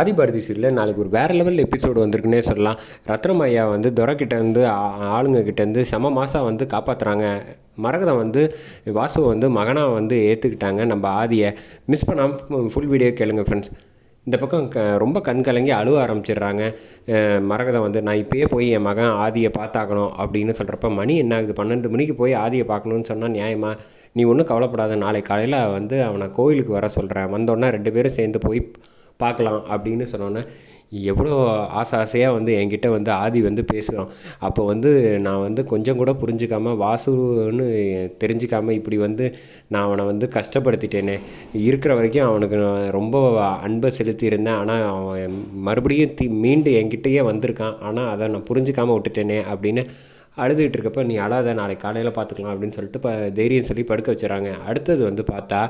Adhibharathi serial நாளைக்கு ஒரு வேறு லெவல் எபிசோடு வந்திருக்குன்னே சொல்லலாம். ரத்னம் ஐயா வந்து துரைக்கிட்டேருந்து ஆளுங்க கிட்டேருந்து செம மாதம் வந்து காப்பாற்றுறாங்க மரகதம் வந்து வாசுவை வந்து மகனாக வந்து ஏற்றுக்கிட்டாங்க நம்ம ஆதியை. மிஸ் பண்ணாமல் ஃபுல் வீடியோ கேளுங்க ஃப்ரெண்ட்ஸ் இந்த பக்கம் க ரொம்ப கண் கலங்கி அழுவ ஆரம்பிச்சிடுறாங்க. மரகதம் வந்து நான் இப்போயே போய் என் மகன் ஆதியை பார்த்தாக்கணும் அப்படின்னு சொல்கிறப்ப மணி என்ன ஆகுது? பன்னெண்டு மணிக்கு போய் ஆதியை பார்க்கணுன்னு சொன்னால் நியாயமா? நீ ஒன்றும் கவலைப்படாத நாளை காலையில் வந்து அவனை கோயிலுக்கு வர சொல்கிறேன் வந்தோடனே ரெண்டு பேரும் சேர்ந்து போய் பார்க்கலாம் அப்படின்னு சொன்னோன்னே எவ்வளோ ஆசை ஆசையாக வந்து என்கிட்ட வந்து ஆதி வந்து பேசுகிறான். அப்போ வந்து நான் வந்து கொஞ்சம் கூட புரிஞ்சுக்காமல் வாசுன்னு தெரிஞ்சுக்காமல் இப்படி வந்து நான் அவனை வந்து கஷ்டப்படுத்திட்டேனே. இருக்கிற வரைக்கும் அவனுக்கு நான் ரொம்ப அன்பை செலுத்தியிருந்தேன். ஆனால் அவன் மறுபடியும் தி மீண்டு என்கிட்டயே வந்திருக்கான். ஆனால் அதை நான் புரிஞ்சுக்காமல் விட்டுட்டேனே அப்படின்னு அழுதுகிட்டு இருக்கப்ப நீ அழாத நாளைக்கு காலையில் பார்த்துக்கலாம் அப்படின்னு சொல்லிட்டு இப்போ தைரியம் சொல்லி படுக்க வச்சுறாங்க. அடுத்தது வந்து பார்த்தா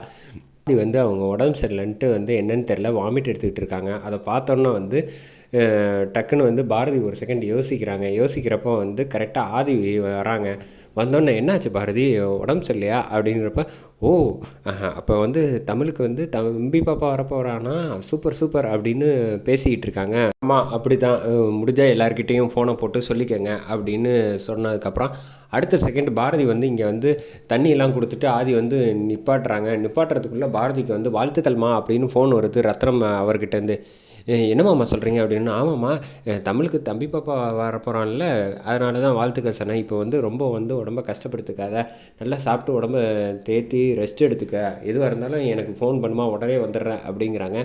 இது வந்து அவங்க உடம்பு சரியில்லைன்ட்டு வந்து என்னன்னு தெரில வாமிட் எடுத்துக்கிட்டு இருக்காங்க. அதை பார்த்தோன்னா வந்து டக்குன்னு வந்து பாரதி ஒரு செகண்ட் யோசிக்கிறாங்க. யோசிக்கிறப்போ வந்து கரெக்டாக ஆதி வராங்க. வந்தோடனே என்னாச்சு பாரதி? உடம்பு சரியில்லையா? அப்படிங்கிறப்ப ஓ அப்போ வந்து தமிழுக்கு வந்து தம்பி பாப்பா வரப்போகிறானா சூப்பர் சூப்பர் அப்படின்னு பேசிக்கிட்டு இருக்காங்க. ஆமாம் அப்படி தான் முடிஞ்சால் எல்லாருக்கிட்டேயும் ஃபோனை போட்டு சொல்லிக்கங்க அப்படின்னு சொன்னதுக்கப்புறம் அடுத்த செகண்ட் பாரதி வந்து இங்கே வந்து தண்ணியெல்லாம் கொடுத்துட்டு ஆதி வந்து நிப்பாட்டுறாங்க. நிப்பாட்டுறதுக்குள்ளே பாரதிக்கு வந்து வாழ்த்துக்கள்மா அப்படின்னு ஃபோன் வருது ரத்னம் அவர்கிட்டேருந்து என்னமாம்மா சொல்கிறீங்க அப்படின்னு? ஆமாம்மா. தமிழுக்கு தம்பி பாப்பா வரப்போகிறான்ல அதனால தான் வாழ்த்துக்கள் சொன்னேன் இப்போ வந்து ரொம்ப வந்து உடம்ப கஷ்டப்படுத்துக்காத நல்லா சாப்பிட்டு உடம்ப தேத்தி ரெஸ்ட் எடுத்துக்க. எதுவாக இருந்தாலும் எனக்கு ஃபோன் பண்ணுமா உடனே வந்துடுறேன் அப்படிங்கிறாங்க.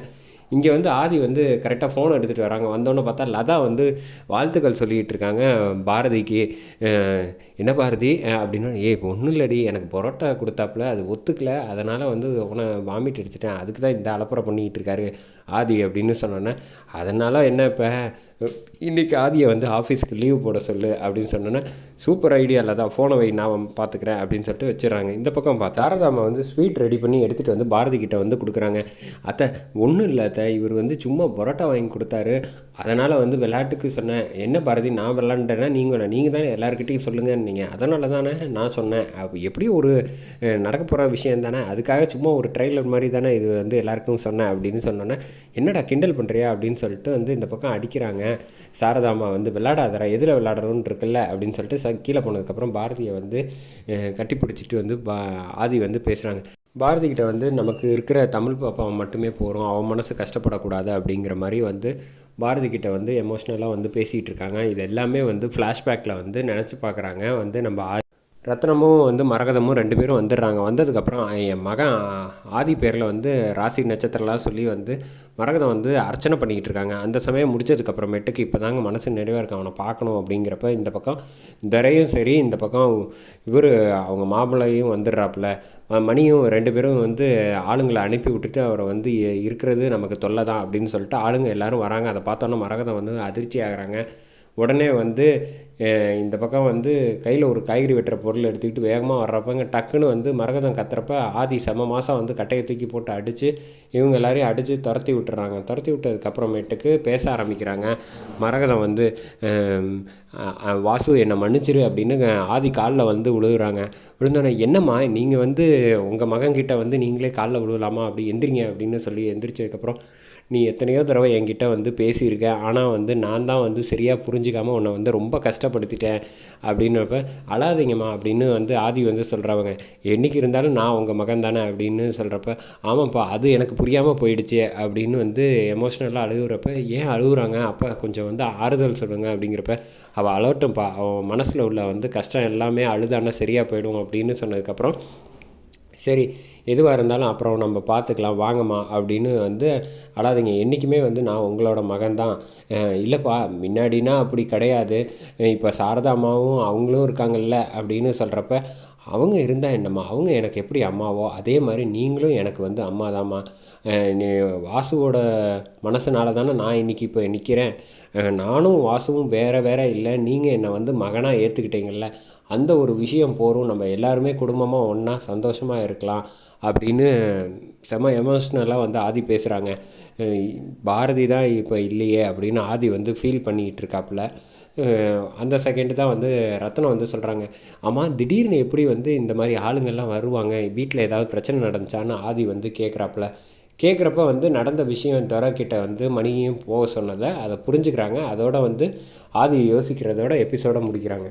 இங்கே வந்து ஆதி வந்து கரெக்டாக ஃபோன் எடுத்துகிட்டு வராங்க. வந்தோன்னே பார்த்தா லதா வந்து வாழ்த்துக்கள் சொல்லிகிட்டு இருக்காங்க. பாரதிக்கு என்ன பாரதி? அப்படின்னா ஏ இப்போ ஒன்றும் இல்லடி. எனக்கு பரோட்டா கொடுத்தாப்புல. அது ஒத்துக்கல. அதனால் வந்து உன வாமிட் எடுத்துட்டேன் அதுக்கு தான் இந்த அலப்புறம் பண்ணிக்கிட்டு இருக்காரு ஆதி அப்படின்னு சொன்னோன்னே அதனால் என்ன இப்போ? இன்றைக்கி ஆதியை வந்து ஆஃபீஸுக்கு லீவ் போட சொல்லு அப்படின்னு சொன்னோன்னே சூப்பர் ஐடியா தான் ஃபோனை வை நான் பார்த்துக்கிறேன் அப்படின்னு சொல்லிட்டு வச்சிடறாங்க. இந்த பக்கம் பார்த்தா தாராராமா வந்து ஸ்வீட் ரெடி பண்ணி எடுத்துகிட்டு வந்து பாரதி கிட்ட வந்து கொடுக்குறாங்க. அத்தை ஒன்றும் இல்லை அத்தை. இவர் வந்து சும்மா பரோட்டா வாங்கி கொடுத்தாரு. அதனால் வந்து விளையாட்டுக்கு சொன்னேன் என்ன பாரதி நான் விளாண்டேன்னா நீங்கள் நீங்கள் தானே எல்லாருக்கிட்டையும் சொல்லுங்கன்னு நீங்கள் அதனால தானே நான் சொன்னேன். அப்போ எப்படியும் ஒரு நடக்க போகிற விஷயம் தானே அதுக்காக சும்மா ஒரு ட்ரெய்லர் மாதிரி தானே இது வந்து எல்லாருக்கும் சொன்னேன் அப்படின்னு சொன்னோன்னே என்னடா கிண்டல் பண்ணுறியா அப்படின்னு சொல்லிட்டு வந்து இந்த பக்கம் அடிக்கிறாங்க. சாரதாமா வந்து விளையாடாதரா எதில் விளையாடணும்னு இருக்குல்ல? அப்படின்னு சொல்லிட்டு ச கீழே போனதுக்கப்புறம் பாரதியை வந்து கட்டி பிடிச்சிட்டு வந்து பா ஆதி வந்து பேசுகிறாங்க பாரதி கிட்ட வந்து நமக்கு இருக்கிற தமிழ் பாப்பா மட்டுமே போகிறோம் அவன் மனசு கஷ்டப்படக்கூடாது அப்படிங்கிற மாதிரி வந்து பாரதி கிட்ட வந்து எமோஷ்னலாக வந்து பேசிகிட்டு இருக்காங்க. இது எல்லாமே வந்து ஃப்ளாஷ்பேக்கில் வந்து நினச்சி பார்க்குறாங்க வந்து நம்ம ரத்னமும் வந்து மரகதமும் ரெண்டு பேரும் வந்துடுறாங்க. வந்ததுக்கப்புறம் என் மகன் ஆதி பேரில் வந்து ராசி நட்சத்திரம்லாம் சொல்லி வந்து மரகதம் வந்து அர்ச்சனை பண்ணிக்கிட்டு இருக்காங்க. அந்த சமயம் முடிச்சதுக்கப்புறமேட்டுக்கு இப்போ தாங்க மனசு நிறைவாக இருக்கு. அவனை பார்க்கணும் அப்படிங்கிறப்ப இந்த பக்கம் தரையும் சரி இந்த பக்கம் இவர் அவங்க மாப்பிள்ளையும் வந்துடுறாப்புல. மணியும் ரெண்டு பேரும் வந்து ஆளுங்களை அனுப்பி விட்டுட்டு அவரை வந்து இருக்கிறது நமக்கு தொல்லை தான் அப்படின்னு சொல்லிட்டு ஆளுங்க எல்லோரும் வராங்க. அதை பார்த்தோன்னா மரகதம் வந்து அதிர்ச்சி ஆகிறாங்க உடனே வந்து இந்த பக்கம் வந்து கையில் ஒரு காய்கறி வெட்டுற பொருள் எடுத்துக்கிட்டு வேகமாக வர்றப்பங்க டக்குன்னு வந்து மரகதம் கத்துறப்ப ஆதி செம மாதம் வந்து கட்டையை தூக்கி போட்டு அடித்து இவங்க எல்லாரையும் அடித்து துரத்தி விட்டுறாங்க. துரத்தி விட்டதுக்கப்புறமேட்டுக்கு பேச ஆரம்பிக்கிறாங்க. மரகதம் வந்து வாசு என்னை மன்னிச்சிரு அப்படின்னு ஆதி காலில் வந்து விழுகுறாங்க விழுந்தோடனே என்னம்மா நீங்கள் வந்து உங்கள் மகன்கிட்ட வந்து நீங்களே காலில் விழுகலாமா அப்படி எந்திரிங்க அப்படின்னு சொல்லி எந்திரிச்சதுக்கப்புறம் நீ எத்தனையோ தடவை என்கிட்ட வந்து பேசியிருக்க ஆனால் வந்து நான் தான் வந்து சரியாக புரிஞ்சிக்காமல் உன்னை வந்து ரொம்ப கஷ்டப்படுத்திட்டேன் அப்படின்னப்ப அழாதீங்கம்மா அப்படின்னு வந்து ஆதி வந்து சொல்கிறவங்க என்றைக்கு இருந்தாலும் நான் உங்கள் மகன் தானே அப்படின்னு சொல்கிறப்ப ஆமாம்ப்பா அது எனக்கு புரியாமல் போயிடுச்சு அப்படின்னு வந்து எமோஷ்னலாக அழுகுறப்ப ஏன் அழுகுறாங்க? அப்போ கொஞ்சம் வந்து ஆறுதல் சொல்லுங்கள் அப்படிங்கிறப்ப அவள் அழகட்டும்ப்பா அவன் மனசில் உள்ள வந்து கஷ்டம் எல்லாமே அழுதானா சரியாக போயிடும் அப்படின்னு சொன்னதுக்கப்புறம் சரி எதுவாக இருந்தாலும் அப்புறம் நம்ம பார்த்துக்கலாம் வாங்கம்மா அப்படின்னு வந்து அழாதீங்க. என்றைக்குமே வந்து நான் உங்களோட மகன் தான் இல்லைப்பா முன்னாடினா அப்படி கிடையாது. இப்போ சாரதா அம்மாவும் அவங்களும் இருக்காங்கல்ல அப்படின்னு சொல்கிறப்ப அவங்க இருந்தால் என்னம்மா? அவங்க எனக்கு எப்படி அம்மாவோ? அதே மாதிரி நீங்களும் எனக்கு வந்து அம்மா தாம்மா நீ வாசுவோட மனசுனால தானே நான் இன்றைக்கி இப்போ நிற்கிறேன் நானும் வாசுவும் வேறு வேறு இல்லை. நீங்கள் என்னை வந்து மகனாக ஏற்றுக்கிட்டீங்கல்ல அந்த ஒரு விஷயம் போகிறோம் நம்ம எல்லாருமே குடும்பமாக ஒன்றா சந்தோஷமாக இருக்கலாம் அப்படின்னு செம எமோஷ்னலாக வந்து ஆதி பேசுகிறாங்க பாரதி தான் இப்போ இல்லையே அப்படின்னு ஆதி வந்து ஃபீல் பண்ணிகிட்டு இருக்காப்புல. அந்த செகண்டு தான் வந்து ரத்னம் வந்து சொல்கிறாங்க ஆமாம் திடீர்னு எப்படி வந்து இந்த மாதிரி ஆளுங்கள்லாம் வருவாங்க? வீட்டில் ஏதாவது பிரச்சனை நடந்துச்சான்னு ஆதி வந்து கேட்குறாப்புல கேட்குறப்ப வந்து நடந்த விஷயம் துறக்கிட்ட வந்து மணியும் போக சொன்னதை அதை புரிஞ்சுக்கிறாங்க. அதோட வந்து ஆதி யோசிக்கிறதோட எபிசோடை முடிக்கிறாங்க.